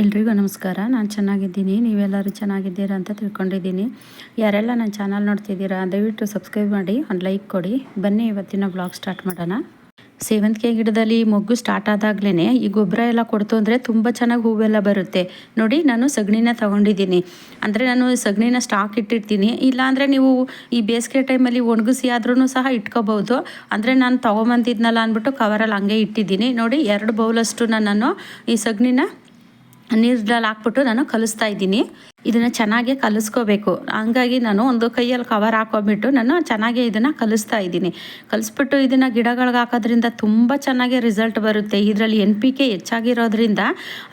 ಎಲ್ರಿಗೂ ನಮಸ್ಕಾರ. ನಾನು ಚೆನ್ನಾಗಿದ್ದೀನಿ. ನೀವೆಲ್ಲರೂ ಚೆನ್ನಾಗಿದ್ದೀರಾ ಅಂತ ತಿಳ್ಕೊಂಡಿದ್ದೀನಿ. ಯಾರೆಲ್ಲ ನನ್ನ ಚಾನಲ್ ನೋಡ್ತಿದ್ದೀರಾ, ದಯವಿಟ್ಟು ಸಬ್ಸ್ಕ್ರೈಬ್ ಮಾಡಿ, ಒಂದು ಲೈಕ್ ಕೊಡಿ. ಬನ್ನಿ ಇವತ್ತಿನ ಬ್ಲಾಗ್ ಸ್ಟಾರ್ಟ್ ಮಾಡೋಣ. ಸೇವಂತಿಗೆ ಗಿಡದಲ್ಲಿ ಮೊಗ್ಗು ಸ್ಟಾರ್ಟ್ ಆದಾಗ್ಲೇ ಈ ಗೊಬ್ಬರ ಎಲ್ಲ ಕೊಡ್ತು ಅಂದರೆ ತುಂಬ ಚೆನ್ನಾಗಿ ಹೂವೆಲ್ಲ ಬರುತ್ತೆ. ನೋಡಿ, ನಾನು ಸಗಣಿನ ತೊಗೊಂಡಿದ್ದೀನಿ. ಅಂದರೆ ನಾನು ಸಗಣಿನ ಸ್ಟಾಕ್ ಇಟ್ಟಿರ್ತೀನಿ. ಇಲ್ಲಾಂದರೆ ನೀವು ಈ ಬೇಸಿಗೆ ಟೈಮಲ್ಲಿ ಒಣಗಿಸಿ ಆದ್ರೂ ಸಹ ಇಟ್ಕೋಬೋದು. ಅಂದರೆ ನಾನು ತೊಗೊಂಬಂದಿದ್ನಲ್ಲ ಅಂದ್ಬಿಟ್ಟು ಕವರಲ್ಲಿ ಹಂಗೆ ಇಟ್ಟಿದ್ದೀನಿ. ನೋಡಿ, ಎರಡು ಬೌಲಷ್ಟು ನಾನು ಈ ಸಗಣಿನ ನೀರಲ್ಲಿ ಹಾಕ್ಬಿಟ್ಟು ನಾನು ಕಲಿಸ್ತಾ ಇದ್ದೀನಿ. ಇದನ್ನು ಚೆನ್ನಾಗಿ ಕಲಿಸ್ಕೋಬೇಕು. ಹಂಗಾಗಿ ನಾನು ಒಂದು ಕೈಯಲ್ಲಿ ಕವರ್ ಹಾಕೊಂಬಿಟ್ಟು ನಾನು ಚೆನ್ನಾಗಿ ಇದನ್ನು ಕಲಿಸ್ತಾ ಇದ್ದೀನಿ. ಕಲಿಸ್ಬಿಟ್ಟು ಇದನ್ನು ಗಿಡಗಳಿಗೆ ಹಾಕೋದ್ರಿಂದ ತುಂಬ ಚೆನ್ನಾಗಿ ರಿಸಲ್ಟ್ ಬರುತ್ತೆ. ಇದರಲ್ಲಿ ಎನ್ ಪಿ ಕೆ ಹೆಚ್ಚಾಗಿರೋದ್ರಿಂದ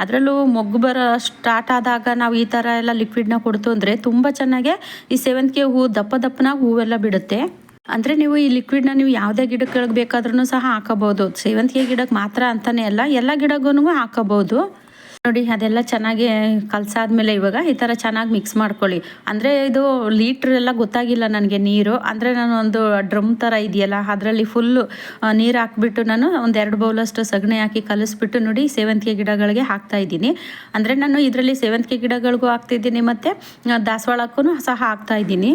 ಅದರಲ್ಲೂ ಮೊಗ್ಗು ಬರೋ ಸ್ಟಾರ್ಟ್ ಆದಾಗ ನಾವು ಈ ಥರ ಎಲ್ಲ ಲಿಕ್ವಿಡ್ನ ಕೊಡ್ತು ಅಂದರೆ ತುಂಬ ಚೆನ್ನಾಗೆ ಈ ಸೇವಂತಿಗೆ ಹೂವು ದಪ್ಪ ದಪ್ಪನಾಗಿ ಹೂವೆಲ್ಲ ಬಿಡುತ್ತೆ. ಅಂದರೆ ನೀವು ಈ ಲಿಕ್ವಿಡ್ನ ನೀವು ಯಾವುದೇ ಗಿಡಗಳಿಗೆ ಬೇಕಾದ್ರೂ ಸಹ ಹಾಕೋಬೋದು ಸೇವಂತಿಗೆ ಗಿಡಕ್ಕೆ ಮಾತ್ರ ಅಂತಲೇ ಅಲ್ಲ, ಎಲ್ಲ ಗಿಡಗೂ ಹಾಕೋಬೋದು ನೋಡಿ, ಅದೆಲ್ಲ ಚೆನ್ನಾಗಿ ಕಲಸಾದ್ಮೇಲೆ ಇವಾಗ ಈ ಥರ ಚೆನ್ನಾಗಿ ಮಿಕ್ಸ್ ಮಾಡ್ಕೊಳ್ಳಿ. ಅಂದರೆ ಇದು ಲೀಟ್ರ್ ಎಲ್ಲ ಗೊತ್ತಾಗಿಲ್ಲ ನನಗೆ ನೀರು. ಅಂದರೆ ನಾನು ಒಂದು ಡ್ರಮ್ ಥರ ಇದೆಯಲ್ಲ, ಅದರಲ್ಲಿ ಫುಲ್ಲು ನೀರು ಹಾಕ್ಬಿಟ್ಟು ನಾನು ಒಂದು ಎರಡು ಬೌಲಷ್ಟು ಸಗಣಿ ಹಾಕಿ ಕಲಿಸ್ಬಿಟ್ಟು ನೋಡಿ ಸೇವಂತಿಗೆ ಗಿಡಗಳಿಗೆ ಹಾಕ್ತಾ ಇದ್ದೀನಿ. ಅಂದರೆ ನಾನು ಇದರಲ್ಲಿ ಸೇವಂತಿಗೆ ಗಿಡಗಳಿಗೂ ಹಾಕ್ತಿದ್ದೀನಿ ಮತ್ತು ದಾಸವಾಳಕ್ಕೂ ಸಹ ಹಾಕ್ತಾ ಇದ್ದೀನಿ.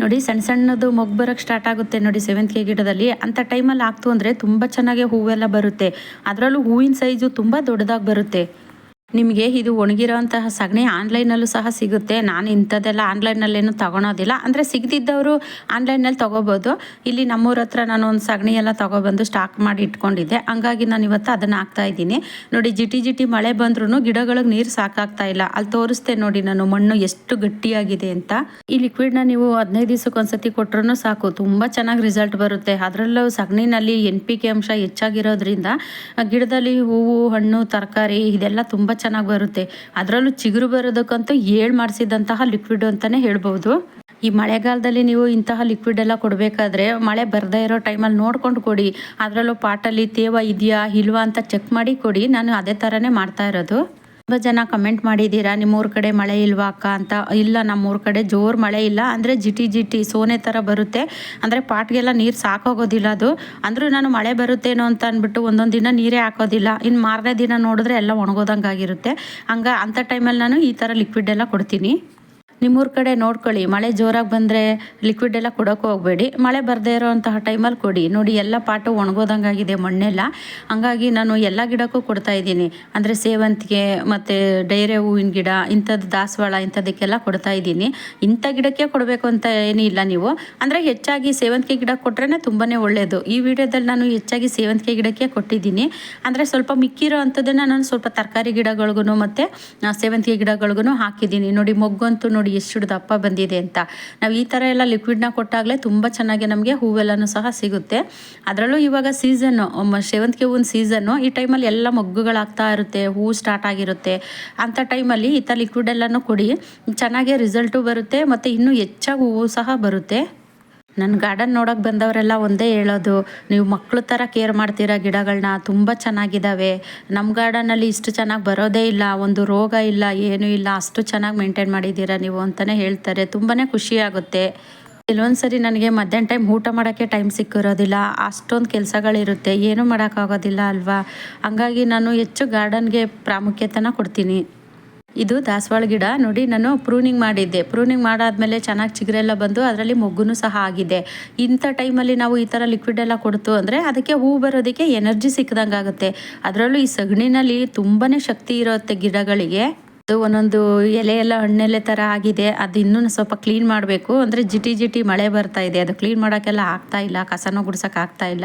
ನೋಡಿ ಸಣ್ಣ ಸಣ್ಣದು ಮೊಗ್ಗು ಬರೋಕ್ಕೆ ಸ್ಟಾರ್ಟ್ ಆಗುತ್ತೆ ನೋಡಿ ಸೇವಂತಿಗೆ ಗಿಡದಲ್ಲಿ. ಅಂಥ ಟೈಮಲ್ಲಿ ಹಾಕ್ತು ಅಂದರೆ ತುಂಬ ಚೆನ್ನಾಗಿ ಹೂವೆಲ್ಲ ಬರುತ್ತೆ. ಅದರಲ್ಲೂ ಹೂವಿನ ಸೈಜು ತುಂಬ ದೊಡ್ಡದಾಗಿ ಬರುತ್ತೆ. ನಿಮಗೆ ಇದು ಒಣಗಿರೋಂತಹ ಸಗಣಿ ಆನ್ಲೈನಲ್ಲೂ ಸಹ ಸಿಗುತ್ತೆ. ನಾನು ಇಂಥದ್ದೆಲ್ಲ ಆನ್ಲೈನಲ್ಲೇನು ತೊಗೊಳೋದಿಲ್ಲ. ಅಂದರೆ ಸಿಗದಿದ್ದವರು ಆನ್ಲೈನಲ್ಲಿ ತೊಗೋಬೋದು. ಇಲ್ಲಿ ನಮ್ಮೂರ ಹತ್ರ ನಾನು ಒಂದು ಸಗಣಿ ಎಲ್ಲ ತೊಗೊಬಂದು ಸ್ಟಾಕ್ ಮಾಡಿ ಇಟ್ಕೊಂಡಿದ್ದೆ. ಹಂಗಾಗಿ ನಾನು ಇವತ್ತು ಅದನ್ನು ಹಾಕ್ತಾ ಇದ್ದೀನಿ. ನೋಡಿ, ಜಿಟಿ ಜಿಟಿ ಮಳೆ ಬಂದ್ರೂ ಗಿಡಗಳಿಗೆ ನೀರು ಸಾಕಾಗ್ತಾ ಇಲ್ಲ. ಅಲ್ಲಿ ತೋರಿಸ್ತೆ ನೋಡಿ ನಾನು ಮಣ್ಣು ಎಷ್ಟು ಗಟ್ಟಿಯಾಗಿದೆ ಅಂತ. ಈ ಲಿಕ್ವಿಡ್ನ ನೀವು ಹದಿನೈದು ದಿವಸಕ್ಕೆ ಒಂದ್ಸತಿ ಕೊಟ್ಟರು ಸಾಕು. ತುಂಬ ಚೆನ್ನಾಗಿ ರಿಸಲ್ಟ್ ಬರುತ್ತೆ. ಅದರಲ್ಲೂ ಸಗಣಿನಲ್ಲಿ ಎನ್ ಪಿ ಕೆ ಅಂಶ ಹೆಚ್ಚಾಗಿರೋದ್ರಿಂದ ಗಿಡದಲ್ಲಿ ಹೂವು, ಹಣ್ಣು, ತರಕಾರಿ ಇದೆಲ್ಲ ತುಂಬ ಚೆನ್ನಾಗಿ ಬರುತ್ತೆ. ಅದರಲ್ಲೂ ಚಿಗುರು ಬರೋದಕ್ಕಂತೂ ಏಳು ಮಾಡಿಸಿದಂತಹ ಲಿಕ್ವಿಡ್ ಅಂತಲೇ ಹೇಳ್ಬೋದು ಈ ಮಳೆಗಾಲದಲ್ಲಿ ನೀವು ಇಂತಹ ಲಿಕ್ವಿಡ್ ಎಲ್ಲ ಕೊಡಬೇಕಾದ್ರೆ ಮಳೆ ಬರದೇ ಇರೋ ಟೈಮಲ್ಲಿ ನೋಡ್ಕೊಂಡು ಕೊಡಿ. ಅದರಲ್ಲೂ ಪಾಟಲ್ಲಿ ತೇವ ಇದೆಯಾ, ಇಲ್ವಾ ಅಂತ ಚೆಕ್ ಮಾಡಿ ಕೊಡಿ. ನಾನು ಅದೇ ಥರನೇ ಮಾಡ್ತಾ ಇರೋದು. ತುಂಬ ಜನ ಕಮೆಂಟ್ ಮಾಡಿದ್ದೀರಾ? ನಿಮ್ಮೂರ ಕಡೆ ಮಳೆ ಇಲ್ವಾ ಅಕ್ಕ ಅಂತ? ಇಲ್ಲ, ನಮ್ಮೂರ ಕಡೆ ಜೋರು ಮಳೆ ಇಲ್ಲ. ಅಂದರೆ ಜಿಟಿ ಜಿಟಿ, ಸೋನೆ ಥರ ಬರುತ್ತೆ. ಅಂದರೆ ಪಾಟ್ಗೆಲ್ಲ ನೀರು ಸಾಕೋಗೋದಿಲ್ಲ ಅದು. ಅಂದರೂ ನಾನು ಮಳೆ ಬರುತ್ತೇನೋ ಅಂತ ಅಂದ್ಬಿಟ್ಟು ಒಂದೊಂದು ದಿನ ನೀರೇ ಹಾಕೋದಿಲ್ಲ. ಇನ್ನು ಮಾರನೇ ದಿನ ನೋಡಿದ್ರೆ ಎಲ್ಲ ಒಣಗೋದಂಗೆ ಆಗಿರುತ್ತೆ ಹಂಗೆ ಅಂಥ ಟೈಮಲ್ಲಿ ನಾನು ಈ ಥರ ಲಿಕ್ವಿಡ್ ಎಲ್ಲ ಕೊಡ್ತೀನಿ. ನಿಮ್ಮೂರ ಕಡೆ ನೋಡ್ಕೊಳ್ಳಿ. ಮಳೆ ಜೋರಾಗಿ ಬಂದರೆ ಲಿಕ್ವಿಡ್ ಎಲ್ಲ ಕೊಡೋಕೆ ಹೋಗಬೇಡಿ. ಮಳೆ ಬರದೇ ಇರೋವಂತಹ ಟೈಮಲ್ಲಿ ಕೊಡಿ. ನೋಡಿ, ಎಲ್ಲ ಪಾಟು ಒಣಗೋದಂಗಾಗಿದೆ ಮಣ್ಣೆಲ್ಲ. ಹಂಗಾಗಿ ನಾನು ಎಲ್ಲ ಗಿಡಕ್ಕೂ ಕೊಡ್ತಾ ಇದ್ದೀನಿ. ಅಂದರೆ ಸೇವಂತಿಗೆ ಮತ್ತು ಡೈರೆ ಹೂವಿನ ಗಿಡ, ಇಂಥದ್ದು ದಾಸವಾಳ, ಇಂಥದಕ್ಕೆಲ್ಲ ಕೊಡ್ತಾ ಇದ್ದೀನಿ. ಇಂಥ ಗಿಡಕ್ಕೆ ಕೊಡಬೇಕು ಅಂತ ಏನಿಲ್ಲ ನೀವು. ಅಂದರೆ ಹೆಚ್ಚಾಗಿ ಸೇವಂತಿಗೆ ಗಿಡ ಕೊಟ್ರೇ ತುಂಬಾ ಒಳ್ಳೆಯದು ಈ ವಿಡಿಯೋದಲ್ಲಿ ನಾನು ಹೆಚ್ಚಾಗಿ ಸೇವಂತಿಗೆ ಗಿಡಕ್ಕೆ ಕೊಟ್ಟಿದ್ದೀನಿ. ಅಂದರೆ ಸ್ವಲ್ಪ ಮಿಕ್ಕಿರೋ ಅಂಥದ್ದನ್ನು ನಾನು ಸ್ವಲ್ಪ ತರಕಾರಿ ಗಿಡಗಳಿಗೂ ಮತ್ತು ಸೇವಂತಿಗೆ ಗಿಡಗಳಿಗೂ ಹಾಕಿದ್ದೀನಿ. ನೋಡಿ, ಮೊಗ್ಗಂತೂ ನೋಡಿ ಎಷ್ಟು ದಪ್ಪ ಬಂದಿದೆ ಅಂತ. ನಾವು ಈ ಥರ ಎಲ್ಲ ಲಿಕ್ವಿಡ್ನ ಕೊಟ್ಟಾಗಲೇ ತುಂಬ ಚೆನ್ನಾಗಿ ನಮಗೆ ಹೂವೆಲ್ಲನೂ ಸಹ ಸಿಗುತ್ತೆ. ಅದರಲ್ಲೂ ಇವಾಗ ಸೀಸನ್ನು ಸೇವಂತಿಗೆ ಹೂವಿನ ಸೀಸನ್ನು ಈ ಟೈಮಲ್ಲಿ ಎಲ್ಲ ಮೊಗ್ಗುಗಳಾಗ್ತಾ ಇರುತ್ತೆ, ಹೂ ಸ್ಟಾರ್ಟ್ ಆಗಿರುತ್ತೆ. ಅಂಥ ಟೈಮಲ್ಲಿ ಈ ಥರ ಲಿಕ್ವಿಡ್ ಎಲ್ಲನೂ ಕೊಡಿ, ಚೆನ್ನಾಗೆ ರಿಸಲ್ಟು ಬರುತ್ತೆ, ಮತ್ತು ಇನ್ನೂ ಹೆಚ್ಚಾಗಿ ಹೂವು ಸಹ ಬರುತ್ತೆ. ನನ್ನ ಗಾರ್ಡನ್ ನೋಡೋಕೆ ಬಂದವರೆಲ್ಲ ಒಂದೇ ಹೇಳೋದು, ನೀವು ಮಕ್ಕಳು ಥರ ಕೇರ್ ಮಾಡ್ತೀರಾ ಗಿಡಗಳನ್ನ ತುಂಬ ಚೆನ್ನಾಗಿದ್ದಾವೆ ನಮ್ಮ ಗಾರ್ಡನಲ್ಲಿ ಇಷ್ಟು ಚೆನ್ನಾಗಿ ಬರೋದೇ ಇಲ್ಲ, ಒಂದು ರೋಗ ಇಲ್ಲ, ಏನೂ ಇಲ್ಲ, ಅಷ್ಟು ಚೆನ್ನಾಗಿ ಮೇಂಟೈನ್ ಮಾಡಿದ್ದೀರಾ ನೀವು? ಅಂತಲೇ ಹೇಳ್ತಾರೆ. ತುಂಬಾ ಖುಷಿಯಾಗುತ್ತೆ ಕೆಲವೊಂದು ಸರಿ ನನಗೆ ಮಧ್ಯಾಹ್ನ ಟೈಮ್ ಊಟ ಮಾಡೋಕ್ಕೆ ಟೈಮ್ ಸಿಕ್ಕಿರೋದಿಲ್ಲ. ಅಷ್ಟೊಂದು ಕೆಲಸಗಳಿರುತ್ತೆ. ಏನೂ ಮಾಡೋಕ್ಕಾಗೋದಿಲ್ಲ ಅಲ್ವಾ? ಹಂಗಾಗಿ ನಾನು ಹೆಚ್ಚು ಗಾರ್ಡನ್ಗೆ ಪ್ರಾಮುಖ್ಯತೆನ ಕೊಡ್ತೀನಿ. ಇದು ದಾಸವಾಳ ಗಿಡ. ನೋಡಿ, ನಾನು ಪ್ರೂನಿಂಗ್ ಮಾಡಿದ್ದೆ. ಪ್ರೂನಿಂಗ್ ಮಾಡಾದ್ಮೇಲೆ ಚೆನ್ನಾಗಿ ಚಿಗುರೆಲ್ಲ ಬಂದು ಅದರಲ್ಲಿ ಮೊಗ್ಗುನು ಸಹ ಆಗಿದೆ. ಇಂಥ ಟೈಮಲ್ಲಿ ನಾವು ಈ ಥರ ಲಿಕ್ವಿಡ್ ಎಲ್ಲ ಕೊಡ್ತು ಅಂದರೆ ಅದಕ್ಕೆ ಹೂ ಬರೋದಕ್ಕೆ ಎನರ್ಜಿ ಸಿಕ್ಕದಂಗೆ ಆಗುತ್ತೆ ಅದರಲ್ಲೂ ಈ ಸಗಣಿನಲ್ಲಿ ತುಂಬಾ ಶಕ್ತಿ ಇರುತ್ತೆ ಗಿಡಗಳಿಗೆ. ಅದು ಒಂದೊಂದು ಎಲೆ ಎಲ್ಲ ಹಣ್ಣೆಲೆ ಥರ ಆಗಿದೆ. ಅದು ಇನ್ನೂ ಸ್ವಲ್ಪ ಕ್ಲೀನ್ ಮಾಡಬೇಕು. ಅಂದರೆ ಜಿಟಿ ಜಿಟಿ ಮಳೆ ಬರ್ತಾ ಇದೆ. ಅದು ಕ್ಲೀನ್ ಮಾಡೋಕ್ಕೆಲ್ಲ ಆಗ್ತಾ ಇಲ್ಲ. ಕಸನೂ ಗುಡ್ಸೋಕೆ ಆಗ್ತಾ ಇಲ್ಲ.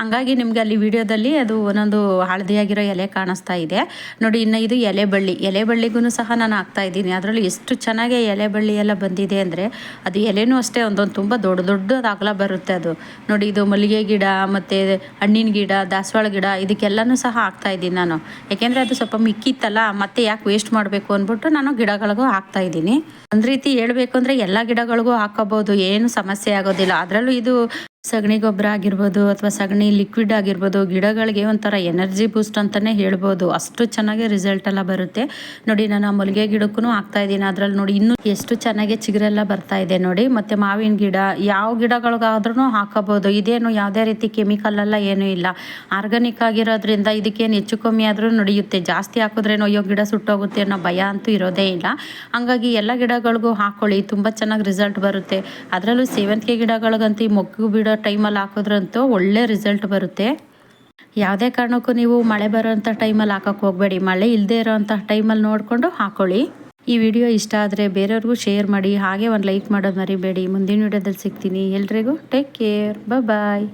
ಹಾಗಾಗಿ ನಿಮಗೆ ಅಲ್ಲಿ ವಿಡಿಯೋದಲ್ಲಿ ಅದು ಒಂದೊಂದು ಹಳದಿಯಾಗಿರೋ ಎಲೆ ಕಾಣಿಸ್ತಾ ಇದೆ. ನೋಡಿ, ಇನ್ನು ಇದು ಎಲೆ ಬಳ್ಳಿ. ಎಲೆ ಬಳ್ಳಿಗೂ ಸಹ ನಾನು ಹಾಕ್ತಾ ಇದ್ದೀನಿ. ಅದರಲ್ಲಿ ಎಷ್ಟು ಚೆನ್ನಾಗಿ ಎಲೆ ಬಳ್ಳಿ ಎಲ್ಲ ಬಂದಿದೆ ಅಂದರೆ ಅದು ಎಲೆನೂ ಅಷ್ಟೇ, ಒಂದೊಂದು ತುಂಬ ದೊಡ್ಡ ದೊಡ್ಡದು ಅಗಲ ಬರುತ್ತೆ ಅದು. ನೋಡಿ, ಇದು ಮಲ್ಲಿಗೆ ಗಿಡ, ಮತ್ತು ಹಣ್ಣಿನ ಗಿಡ, ದಾಸವಾಳ ಗಿಡ, ಇದಕ್ಕೆಲ್ಲನೂ ಸಹ ಹಾಕ್ತಾ ಇದ್ದೀನಿ ನಾನು. ಯಾಕೆಂದರೆ ಅದು ಸ್ವಲ್ಪ ಮಿಕ್ಕಿತ್ತಲ್ಲ, ಮತ್ತೆ ಯಾಕೆ ವೇಸ್ಟ್ ಮಾಡಬೇಕು ಮಾಡಬೇಕು ಅಂದ್ಬಿಟ್ಟು ನಾನು ಗಿಡಗಳಿಗೂ ಹಾಕ್ತಾ ಇದ್ದೀನಿ. ಒಂದು ರೀತಿ ಹೇಳಬೇಕು ಅಂದರೆ ಎಲ್ಲ ಗಿಡಗಳಿಗೂ ಹಾಕೋಬೋದು ಏನು ಸಮಸ್ಯೆ ಆಗೋದಿಲ್ಲ. ಅದರಲ್ಲೂ ಇದು ಸಗಣಿ ಗೊಬ್ಬರ ಆಗಿರ್ಬೋದು ಅಥವಾ ಸಗಣಿ ಲಿಕ್ವಿಡ್ ಆಗಿರ್ಬೋದು, ಗಿಡಗಳಿಗೆ ಒಂಥರ ಎನರ್ಜಿ ಬೂಸ್ಟ್ ಅಂತಲೇ ಹೇಳ್ಬೋದು. ಅಷ್ಟು ಚೆನ್ನಾಗಿ ರಿಸಲ್ಟ್ ಎಲ್ಲ ಬರುತ್ತೆ. ನೋಡಿ, ನಾನು ಆ ಮಲ್ಲಿಗೆ ಗಿಡಕ್ಕೂ ಹಾಕ್ತಾ ಇದ್ದೀನಿ. ಅದರಲ್ಲಿ ನೋಡಿ, ಇನ್ನೂ ಎಷ್ಟು ಚೆನ್ನಾಗಿ ಚಿಗುರೆಲ್ಲ ಬರ್ತಾ ಇದೆ ನೋಡಿ. ಮತ್ತು ಮಾವಿನ ಗಿಡ, ಯಾವ ಗಿಡಗಳಿಗಾದ್ರೂ ಹಾಕೋಬೋದು ಇದೇನು ಯಾವುದೇ ರೀತಿ ಕೆಮಿಕಲ್ ಎಲ್ಲ ಏನೂ ಇಲ್ಲ. ಆರ್ಗಾನಿಕ್ ಆಗಿರೋದ್ರಿಂದ ಇದಕ್ಕೇನು ಹೆಚ್ಚು ಕಮ್ಮಿ ಆದರೂ ನಡೆಯುತ್ತೆ. ಜಾಸ್ತಿ ಹಾಕಿದ್ರೇನೋ, ಅಯ್ಯೋ, ಗಿಡ ಸುಟ್ಟೋಗುತ್ತೆ ಅನ್ನೋ ಭಯ ಅಂತೂ ಇರೋದೇ ಇಲ್ಲ. ಹಂಗಾಗಿ ಎಲ್ಲ ಗಿಡಗಳಿಗೂ ಹಾಕೊಳ್ಳಿ. ತುಂಬ ಚೆನ್ನಾಗಿ ರಿಸಲ್ಟ್ ಬರುತ್ತೆ. ಅದರಲ್ಲೂ ಸೇವಂತಿಗೆ ಗಿಡಗಳಿಗಂತೂ ಈ ಮೊಗ್ಗು ಬಿಡೋ ಟೈಮಲ್ಲಿ ಹಾಕಿದ್ರಂತೂ ಒಳ್ಳೆ ರಿಸಲ್ಟ್ ಬರುತ್ತೆ. ಯಾವುದೇ ಕಾರಣಕ್ಕೂ ನೀವು ಮಳೆ ಬರೋಂಥ ಟೈಮಲ್ಲಿ ಹಾಕೋಕ್ಕೆ ಹೋಗಬೇಡಿ. ಮಳೆ ಇಲ್ಲದೇ ಇರೋಂಥ ಟೈಮಲ್ಲಿ ನೋಡಿಕೊಂಡು ಹಾಕೊಳ್ಳಿ. ಈ ವಿಡಿಯೋ ಇಷ್ಟ ಆದರೆ ಬೇರೆಯವ್ರಿಗೂ ಶೇರ್ ಮಾಡಿ. ಹಾಗೆ ಒಂದು ಲೈಕ್ ಮಾಡೋದು ಮರಿಬೇಡಿ. ಮುಂದಿನ ವಿಡಿಯೋದಲ್ಲಿ ಸಿಗ್ತೀನಿ. ಎಲ್ರಿಗೂ ಟೇಕ್ ಕೇರ್ ಬಾಯ್